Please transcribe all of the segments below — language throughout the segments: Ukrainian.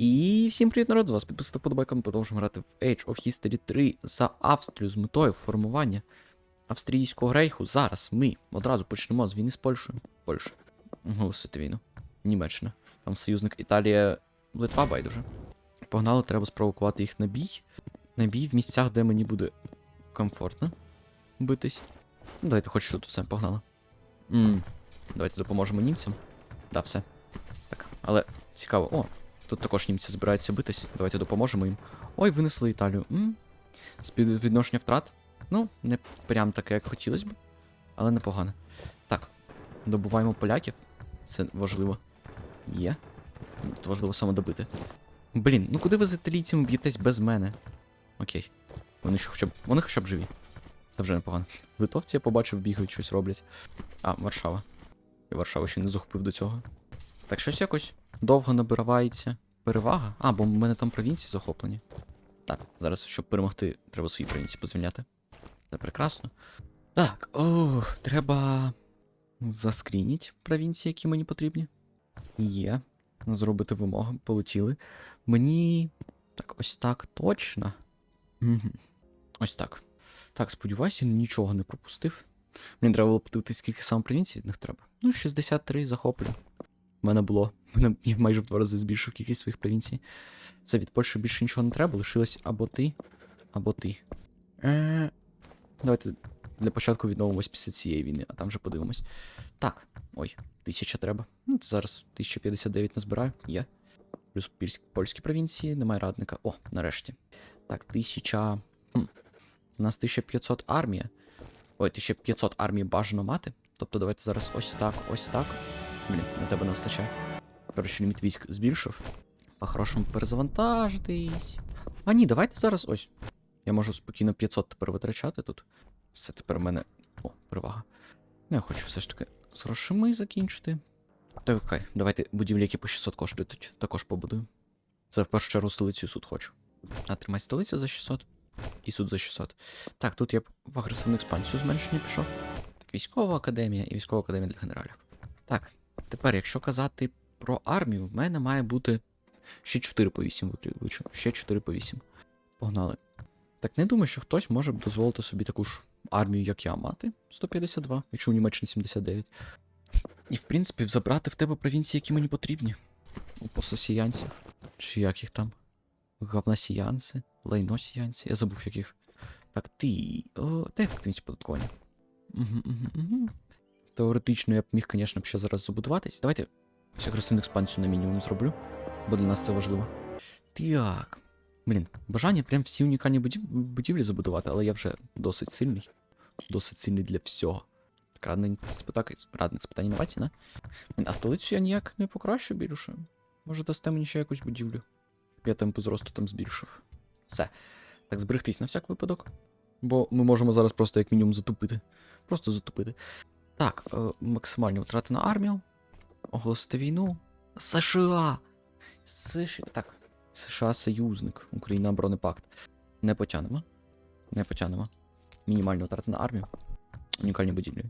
І всім привіт, народ, з вас підписати подобайка, ми продовжуємо грати в Age of History 3 за Австрію з метою формування австрійського рейху. Зараз ми одразу почнемо з війни з Польщею. Польща. Оголосити війну. Німеччина. Там союзник Італія, Литва байдуже. Погнали, треба спровокувати їх на бій. На бій в місцях, де мені буде комфортно битись. Ну, давайте хоч тут все, погнали. м Давайте допоможемо німцям. Да, все. Так, але цікаво. О, Тут також німці збираються битись. Давайте допоможемо їм. Ой, винесли Італію. М? Співвідношення втрат. Ну, не прям таке, як хотілося б, але непогано. Так, добуваємо поляків. Це важливо. Є. Тут важливо саме добити. Блін, ну куди ви з італійцями б'єтесь без мене? Окей. Вони ще хоча б. Вони хоча б живі. Це вже непогано. Литовці я побачив, бігають, щось роблять. А, Варшава. Я Варшаву ще не захопив до цього. Так щось якось довго набирається перевага. А, бо в мене там провінції захоплені. Так, зараз, щоб перемогти, треба свої провінції позвільняти. Це прекрасно. Так, ох, треба заскрініть провінції, які мені потрібні. Є. Зробити вимоги, полетіли. Мені. Так, ось так точно. Ось так. Так, сподіваюся, нічого не пропустив. Мені треба було подивитися, скільки саме провінцій від них треба. Ну, 63 захоплю. У мене було. У мене я майже в два рази збільшив кількість своїх провінцій. Це від Польщі більше нічого не треба, лишилось або ти, або ти. Е, Давайте для початку відновимось після цієї війни, а там вже подивимось. Так, ой, тисяча треба. Ну, це зараз 1059 назбираю. Є. Плюс пільські, польські провінції, немає радника. О, нарешті. Так, тисяча. Хм. У нас 1500 армія. Ой, 1500 армії бажано мати. Тобто давайте зараз ось так, ось так. Блін, на тебе не вистачає. Коротше, ліміт військ збільшив. По-хорошому перезавантажитись. А ні, давайте зараз ось. Я можу спокійно 500 тепер витрачати тут. Все тепер в мене. О, перевага. Ну, я хочу все ж таки з грошима закінчити. Та окей, давайте будівлі, які по 600 коштують, також побудую. Це в першу чергу столицю суд хочу. А тримай столицю за 600 і суд за 600. Так, тут я б в агресивну експансію зменшення пішов. Так, військова академія і військова академія для генералів. Так, тепер, якщо казати про армію, в мене має бути ще 4 по 8 виключу. Ще 4 по 8. Погнали. Так не думаю, що хтось може дозволити собі таку ж армію, як я, мати. 152, якщо у Німеччині 79. І, в принципі, забрати в тебе провінції, які мені потрібні. У пососіянців. Чи як їх там? Говносіянці, лайносіянці. Я забув яких. Так, ти. О, де ефективність податкування? Угу, угу, угу. Теоретично я б міг, звісно, ще зараз забудуватись. Давайте ось агресивну експансію на мінімум зроблю, бо для нас це важливо. Так. Блін, бажання прям всі унікальні будів... будівлі забудувати, але я вже досить сильний. Досить сильний для всього. Так, радник спитак... радник з питань інновацій, не? А столицю я ніяк не покращу більше. Може, дасте мені ще якусь будівлю. Я темпу зросту там збільшив. Все. Так, зберегтись на всяк випадок. Бо ми можемо зараз просто як мінімум затупити. Просто затупити. Так, е, максимальні витрати на армію. Оголосити війну. США! США. Так. США союзник. Україна бронепакт. Не потягнемо. Не потягнемо. Мінімальні витрати на армію. Унікальні будівлі.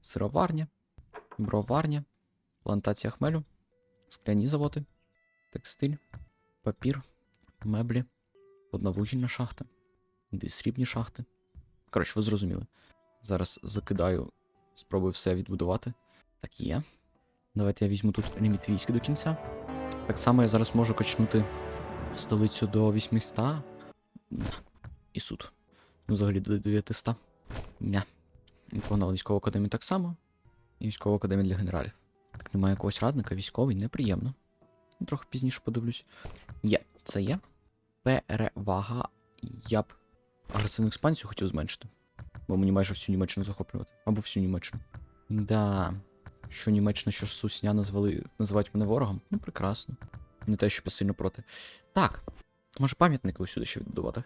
Сироварня, броварня, плантація хмелю, скляні заводи, текстиль, папір, меблі, одновугільна шахта, дві срібні шахти. Коротше, ви зрозуміли. Зараз закидаю, спробую все відбудувати. Так є. Давайте я візьму тут ліміт військ до кінця. Так само я зараз можу качнути столицю до 800. І суд. Ну, взагалі до 900. Ня. І погнали військову академію так само. І військову академію для генералів. Так немає якогось радника, військовий, неприємно. Ну, Трохи пізніше подивлюсь. Є, це є. Перевага. Я б агресивну експансію хотів зменшити. Бо мені майже всю Німеччину захоплювати. Або всю Німеччину. Да. Що Німеччина, що Сусня назвали, називають мене ворогом? Ну, прекрасно. Не те, що я сильно проти. Так. Може пам'ятники усюди ще відбудувати?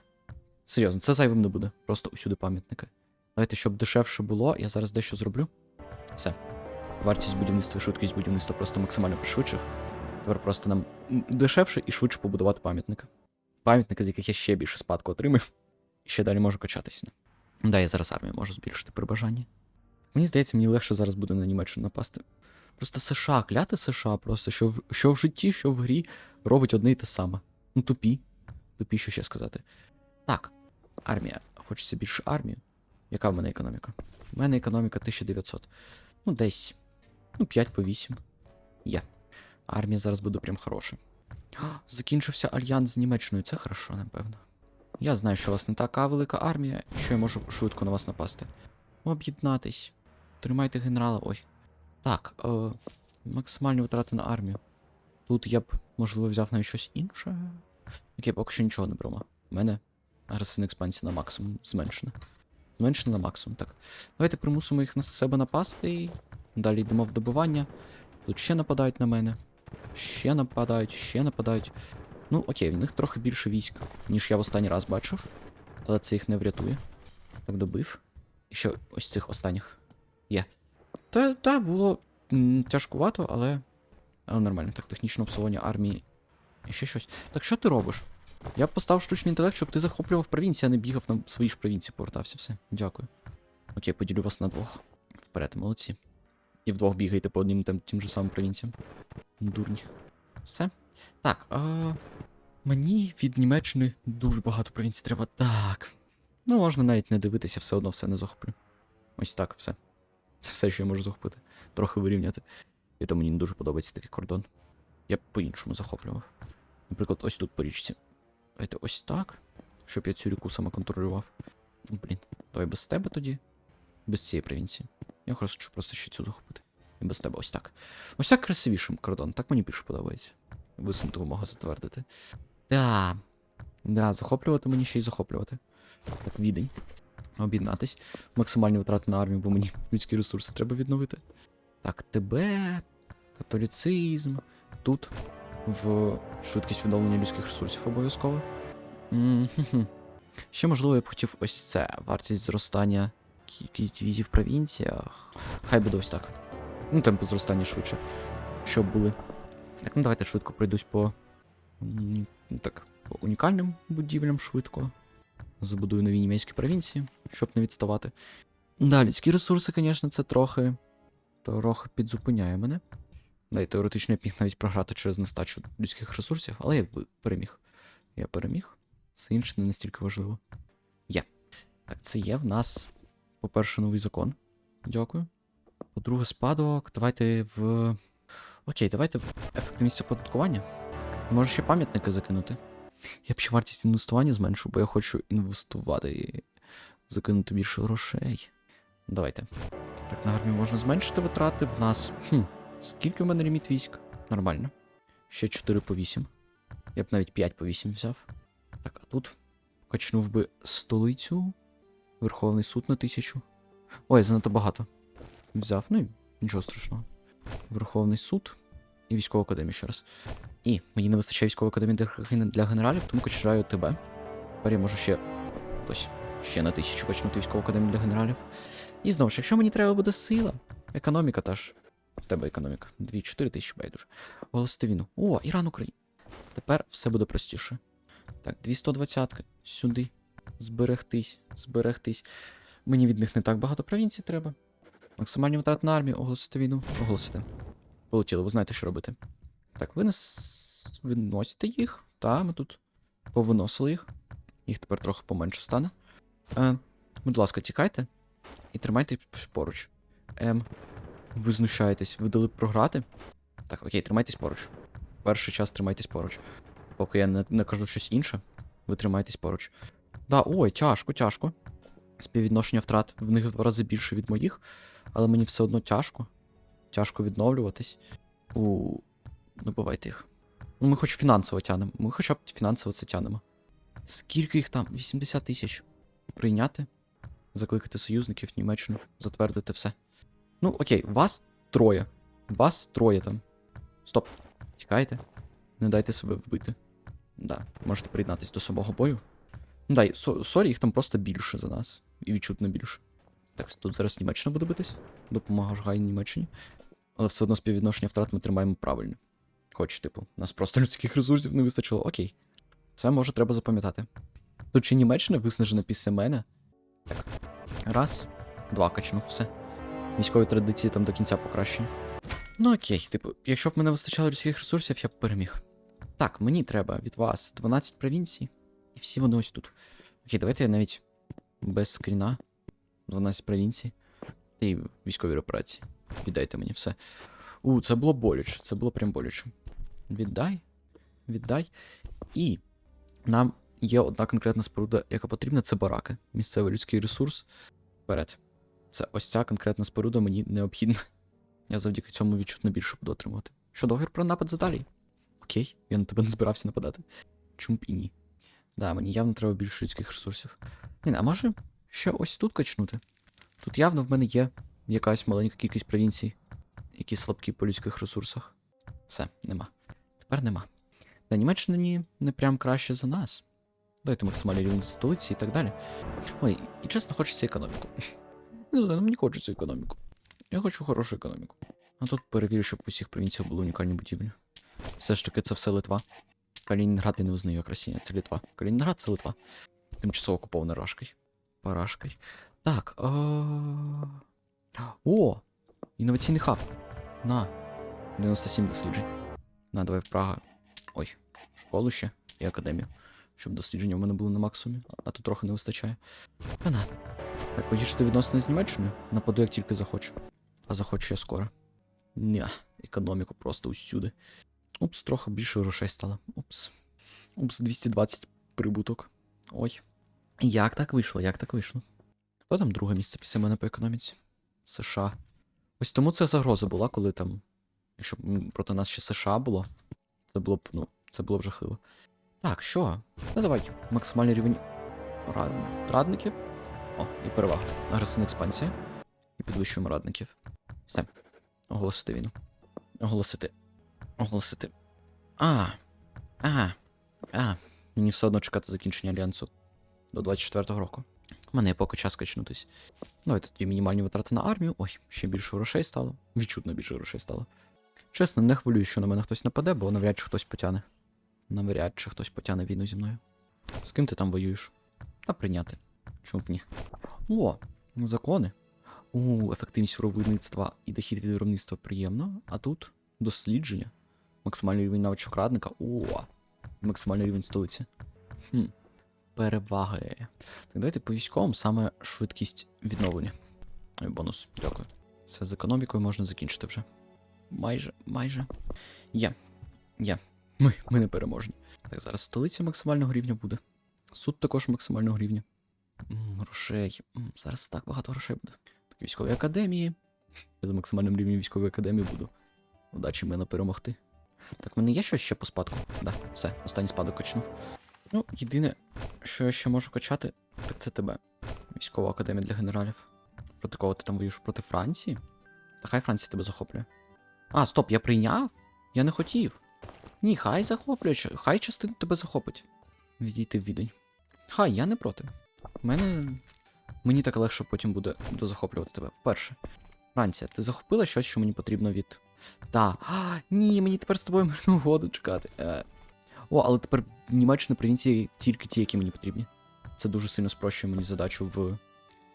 Серйозно, це зайвим не буде. Просто усюди пам'ятники. Давайте, щоб дешевше було, я зараз дещо зроблю. Все. Вартість будівництва і швидкість будівництва просто максимально пришвидшив. Тепер просто нам дешевше і швидше побудувати пам'ятники. Пам'ятники, з яких я ще більше спадку отримаю. І ще далі можу качатися. Да, я зараз армію можу збільшити при бажанні. Мені здається, мені легше зараз буде на Німеччину напасти. Просто США, кляти США, просто що в, що в житті, що в грі, робить одне і те саме. Ну, тупі. Тупі, що ще сказати. Так, армія. Хочеться більше армію. Яка в мене економіка? У мене економіка 1900. Ну, десь. Ну, 5 по 8. Є. Армія зараз буде прям хороша. Закінчився альянс з Німеччиною. Це хорошо, напевно. Я знаю, що у вас не така велика армія, що я можу швидко на вас напасти. Об'єднатись. Тримайте генерала. Ой. Так, е, максимальні витрати на армію. Тут я б, можливо, взяв навіть щось інше. Окей, поки що нічого не беремо. У мене агресивна експансія на максимум зменшена. Зменшена на максимум, так. Давайте примусимо їх на себе напасти. Далі йдемо в добивання. Тут ще нападають на мене. Ще нападають, ще нападають. Ну, окей, в них трохи більше військ, ніж я в останній раз бачив. Але це їх не врятує. Так добив. І ще ось цих останніх. Є. Та, та було тяжкувато, але. Але нормально. Так, технічне обслуговування армії. І ще щось. Так що ти робиш? Я б поставив штучний інтелект, щоб ти захоплював провінції, а не бігав на свої ж провінції, повертався. Все. Дякую. Окей, поділю вас на двох. Вперед, молодці. І вдвох бігаєте по одним тим, тим же самим провінціям. Дурні. Все. Так, а... мені від Німеччини дуже багато провінцій треба. Так. Ну, можна навіть не дивитися, все одно все не захоплю. Ось так, все. Це все, що я можу захопити. Трохи вирівняти. І то мені не дуже подобається такий кордон. Я б по-іншому захоплював. Наприклад, ось тут по річці. Давайте ось так. Щоб я цю ріку саме контролював. Ну, Блін, давай без тебе тоді. Без цієї провінції. Я хочу просто ще цю захопити. І без тебе ось так. Ось так красивішим кордон, так мені більше подобається. Висунуту вимогу затвердити. Да. Да, захоплювати мені ще й захоплювати. Так, відень. Об'єднатись. Максимальні витрати на армію, бо мені людські ресурси треба відновити. Так, тебе. Католіцизм. Тут в швидкість відновлення людських ресурсів обов'язково. Ще, можливо, я б хотів ось це. Вартість зростання кількість дивізій в провінціях. Хай буде ось так. Ну, темпи зростання швидше. Щоб були. Так, ну давайте швидко пройдусь по. Так, по унікальним будівлям швидко. Забудую нові німецькі провінції, щоб не відставати. Да, людські ресурси, звісно, це трохи. Трохи підзупиняє мене. Да, і теоретично я міг навіть програти через нестачу людських ресурсів, але я переміг. Я переміг. Все інше не настільки важливо. Є. Так, це є в нас, по-перше, новий закон. Дякую. По-друге, спадок. Давайте в. Окей, давайте ефективність оподаткування. Може ще пам'ятники закинути. Я б ще вартість інвестування зменшу, бо я хочу інвестувати і закинути більше грошей. Давайте. Так, на армію можна зменшити витрати. В нас. Хм, скільки в мене ліміт військ? Нормально. Ще 4 по 8. Я б навіть 5 по 8 взяв. Так, а тут качнув би столицю. Верховний суд на тисячу. Ой, занадто багато. Взяв, ну і нічого страшного. Верховний суд і військову академію ще раз. І мені не вистачає військової академії для генералів, тому качаю тебе. Тепер я можу ще. Ось, ще на тисячу качнути військову академію для генералів. І знову ж, якщо мені треба буде сила, економіка та ж. В тебе економіка. 2-4 тисячі байдуже. Оголосити війну. О, Іран Україна. Тепер все буде простіше. Так, 220 сюди. Зберегтись, зберегтись. Мені від них не так багато провінцій треба. Максимальні витрати на армію, оголосити війну. Оголосити. Полетіли, ви знаєте, що робити. Так, ви нас виносите їх. Та, ми тут повиносили їх. Їх тепер трохи поменше стане. Е, будь ласка, тікайте і тримайте поруч. Ем, ви знущаєтесь, ви дали програти? Так, окей, тримайтесь поруч. Перший час тримайтесь поруч. Поки я не, не кажу щось інше, ви тримайтесь поруч. Да, ой, тяжко, тяжко. Співвідношення втрат в них в два рази більше від моїх, але мені все одно тяжко. Тяжко відновлюватись. У. Добивайте їх. Ну, ми хоч фінансово тянемо. Ми хоча б фінансово це тянемо. Скільки їх там? 80 тисяч. Прийняти, закликати союзників Німеччину, затвердити все. Ну, окей, вас троє. Вас троє там. Стоп. Тікайте. Не дайте себе вбити. Да, можете приєднатись до самого бою. Ну дай, сорі, їх там просто більше за нас. І відчутно більше. Так, тут зараз Німеччина буде битись. Допомога жгай Німеччині. Але все одно співвідношення втрат ми тримаємо правильно. Хоч, типу, нас просто людських ресурсів не вистачило. Окей. Це може треба запам'ятати. Тут ще Німеччина виснажена після мене. Так. Раз, два качнув, все. Військові традиції там до кінця покращені. Ну окей, типу, якщо б мене вистачало людських ресурсів, я б переміг. Так, мені треба від вас 12 провінцій. І всі вони ось тут. Окей, давайте я навіть без скріна. 12 провінцій. І військові операції. Віддайте мені все. У, це було боляче. Це було прям боляче. Віддай. Віддай. І нам є одна конкретна споруда, яка потрібна, це бараки. Місцевий людський ресурс. Вперед. Це ось ця конкретна споруда мені необхідна. Я завдяки цьому відчутно більше буду отримувати. Що договір про напад задалі? Окей, я на тебе не збирався нападати. Чому б і ні? Да, мені явно треба більше людських ресурсів. Блін, а може ще ось тут качнути? Тут явно в мене є якась маленька кількість провінцій, які слабкі по людських ресурсах. Все, нема. Тепер нема. Да, Німеччина ні, не прям краще за нас. Дайте максимальний рівень столиці і так далі. Ой, і чесно, хочеться економіку. Не знаю, ну мені хочеться економіку. Я хочу хорошу економіку. А тут перевірю, щоб в усіх провінціях були унікальні будівлі. Все ж таки, це все Литва. Калінінград я не визнаю як Росія, це Литва. Калінінград це Литва. Тимчасово окупований Рашкою. Парашкою. Так. О! Інноваційний хаб. На. 97 досліджень. На, давай в Прага. Ой, школу ще і академію. Щоб дослідження в мене були на максимумі, а тут трохи не вистачає. Та на. Так, погіршити відносини з Німеччиною? Нападу, як тільки захочу. А захочу я скоро. Ня, економіку просто усюди. Упс, трохи більше грошей стало. Упс. Упс, 220 прибуток. Ой. Як так вийшло? Як так вийшло? Хто там друге місце після мене по економіці? США. Ось тому це загроза була, коли там. Якщо б проти нас ще США було, це було б, ну, це було б жахливо. Так, що? Ну давай, максимальний рівень рад... радників. О, і перевага. Агресивна експансія. І підвищуємо радників. Все. Оголосити війну. Оголосити. Оголосити. А. А. А. Мені все одно чекати закінчення альянсу до 24-го року. У мене є поки час качнутись. Давайте тоді мінімальні витрати на армію. Ой, ще більше грошей стало. Відчутно більше грошей стало. Чесно, не хвилююсь, що на мене хтось нападе, бо навряд чи хтось потяне. Навряд чи хтось потяне війну зі мною. З ким ти там воюєш? Та прийняти. Чому б ні? О, закони. У, ефективність виробництва і дохід від виробництва приємно. А тут дослідження. Максимальний рівень навичок радника. О, максимальний рівень столиці. Хм. Переваги. Так, давайте по військовому саме швидкість відновлення. Ой, бонус, дякую. Все з економікою можна закінчити вже. Майже, майже. Є. Є. Ми, ми не переможні. Так, зараз столиця максимального рівня буде. Суд також максимального рівня. М, грошей. М, зараз так багато грошей буде. Так, військові академії. Я за максимальним рівнем військової академії буду. Удачі мене перемогти. Так, в мене є щось ще по спадку? Да, все, останній спадок качнув. Ну, єдине, що я ще можу качати, так це тебе. Військова академія для генералів. Проти кого ти там воюєш? Проти Франції? Та хай Франція тебе захоплює. А, стоп, я прийняв? Я не хотів. Ні, хай захоплює, хай частину тебе захопить. Відійти в відень. Хай, я не проти. Мене. Мені так легше потім буде дозахоплювати тебе. Перше. Франція, ти захопила щось, що мені потрібно від. Та. А, ні, мені тепер з тобою мирну угоду чекати. Е. О, але тепер Німеччина провінції тільки ті, які мені потрібні. Це дуже сильно спрощує мені задачу в,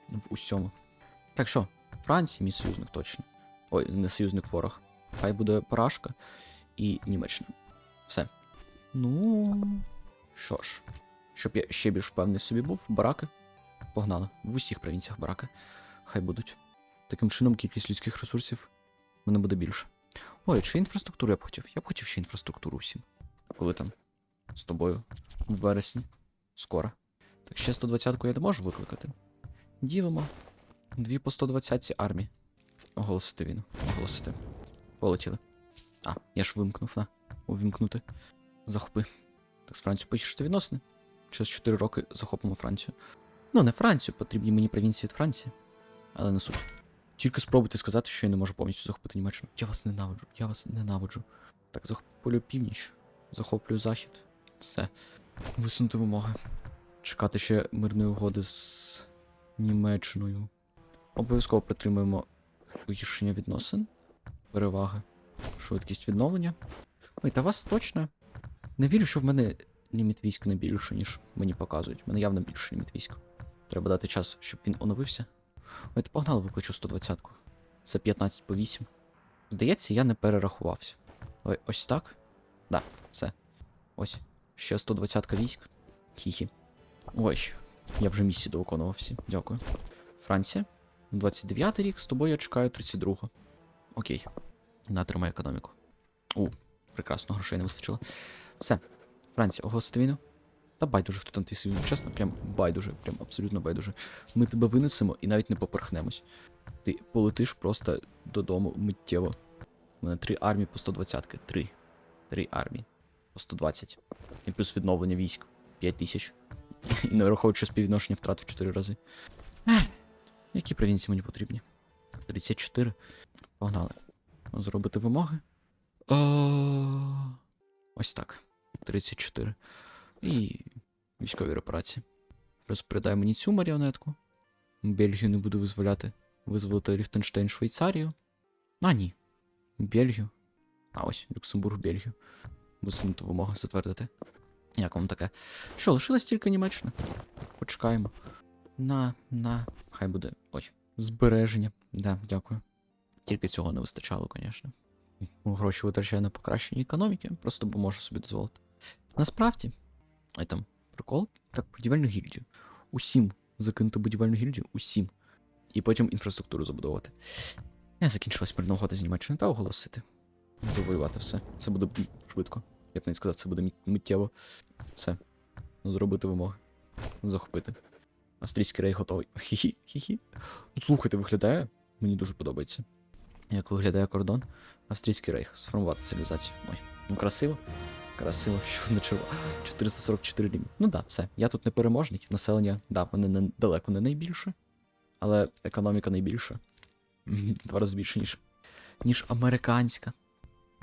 в усьому. Так що, Франція, мій союзник точно. Ой, не союзник ворог. Хай буде поражка і Німеччина. Все. Ну. Що ж, щоб я ще більш впевнений собі був, бараки. Погнали. В усіх провінціях бараки. Хай будуть. Таким чином, кількість людських ресурсів мене буде більше. Ой, чи інфраструктуру я б хотів? Я б хотів ще інфраструктуру усім. Коли там? З тобою. В вересні. Скоро. Так ще 120-ку я не можу викликати. Ділимо. Дві по 120 армії. Оголосити війну. Оголосити. Полетіли. А, я ж вимкнув, на. Увімкнути. Захопи. Так з Францією почешти відносини. Через 4 роки захопимо Францію. Ну, не Францію, потрібні мені провінції від Франції. Але не суть. Тільки спробуйте сказати, що я не можу повністю захопити Німеччину. Я вас ненавиджу, я вас ненавиджу. Так, захоплюю північ, захоплюю захід. Все. Висунути вимоги. Чекати ще мирної угоди з Німеччиною. Обов'язково притримуємо погіршення відносин, переваги, швидкість відновлення. Ой, та вас точно. Не вірю, що в мене ліміт військ не більше, ніж мені показують. У мене явно більше ліміт військ. Треба дати час, щоб він оновився. Ой, ти погнали, викличу 120-ку. Це 15 по 8. Здається, я не перерахувався. Ой, ось так? Да, все. Ось. Ще 120 військ. Хі-хі. Ой, я вже місії довиконував всі. Дякую. Франція. 29 й рік, з тобою я чекаю 32-го. Окей. Натримай економіку. У, прекрасно, грошей не вистачило. Все. Франція, оголосити війну. Та байдуже, хто там твій союзник. Чесно, прям байдуже, прям абсолютно байдуже. Ми тебе винесемо і навіть не поперхнемось. Ти полетиш просто додому миттєво. У мене три армії по 120-ки. Три. Три армії. По 120. І плюс відновлення військ. 5 тисяч. І не враховуючи співвідношення втрат в 4 рази. Які провінції мені потрібні? 34. Погнали. Зробити вимоги. О, ось так. 34. І військові репарації. Придай мені цю маріонетку. Бельгію не буду визволяти. Визволити Ліхтенштейн, Швейцарію. А, ні. Бельгію. А ось, Люксембург, Бельгію. Висунути вимоги затвердити. Як вам таке? Що, лишилась тільки Німеччина? Почекаємо. На, на. Хай буде. Ой, збереження. Да, дякую. Тільки цього не вистачало, звісно. Гроші витрачаю на покращення економіки, просто бо можу собі дозволити. Насправді, ай там, прикол, так, будівельну гільдію. Усім закинути будівельну гільдію, усім. І потім інфраструктуру забудовувати. Я закінчилась мирна угода з Німеччини та оголосити. Завоювати все. Це буде швидко. Я б не сказав, це буде миттєво. Все. Зробити вимоги. Захопити. Австрійський рейх готовий. Хі-хі, хі-хі. Слухайте, виглядає. Мені дуже подобається. Як виглядає кордон? Австрійський рейх. Сформувати цивілізацію. Ой. Ну, красиво. Красиво, що не чого. 444 ліміт. Ну да, все. Я тут не переможник. Населення, да, мене не, далеко не найбільше. Але економіка найбільша. Два рази більше, ніж, ніж американська.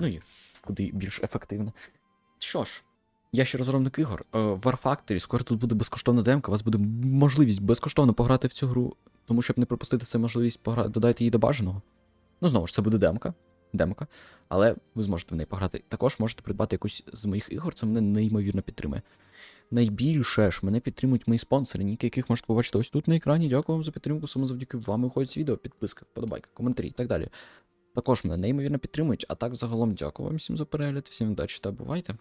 Ну і куди більш ефективна. Що ж, я ще розробник ігор. Е, War Factory, скоро тут буде безкоштовна демка, у вас буде можливість безкоштовно пограти в цю гру. Тому щоб не пропустити цю можливість пограти, додайте її до бажаного. Ну, знову ж, це буде демка. Демка. Але ви зможете в неї пограти. Також можете придбати якусь з моїх ігор, це мене неймовірно підтримує. Найбільше ж мене підтримують мої спонсори, ніки яких можете побачити ось тут на екрані. Дякую вам за підтримку. Саме завдяки вам виходять відео, підписка, вподобайка, коментарі і так далі. Також мене неймовірно підтримують, а так загалом дякую вам всім за перегляд, всім удачі та бувайте.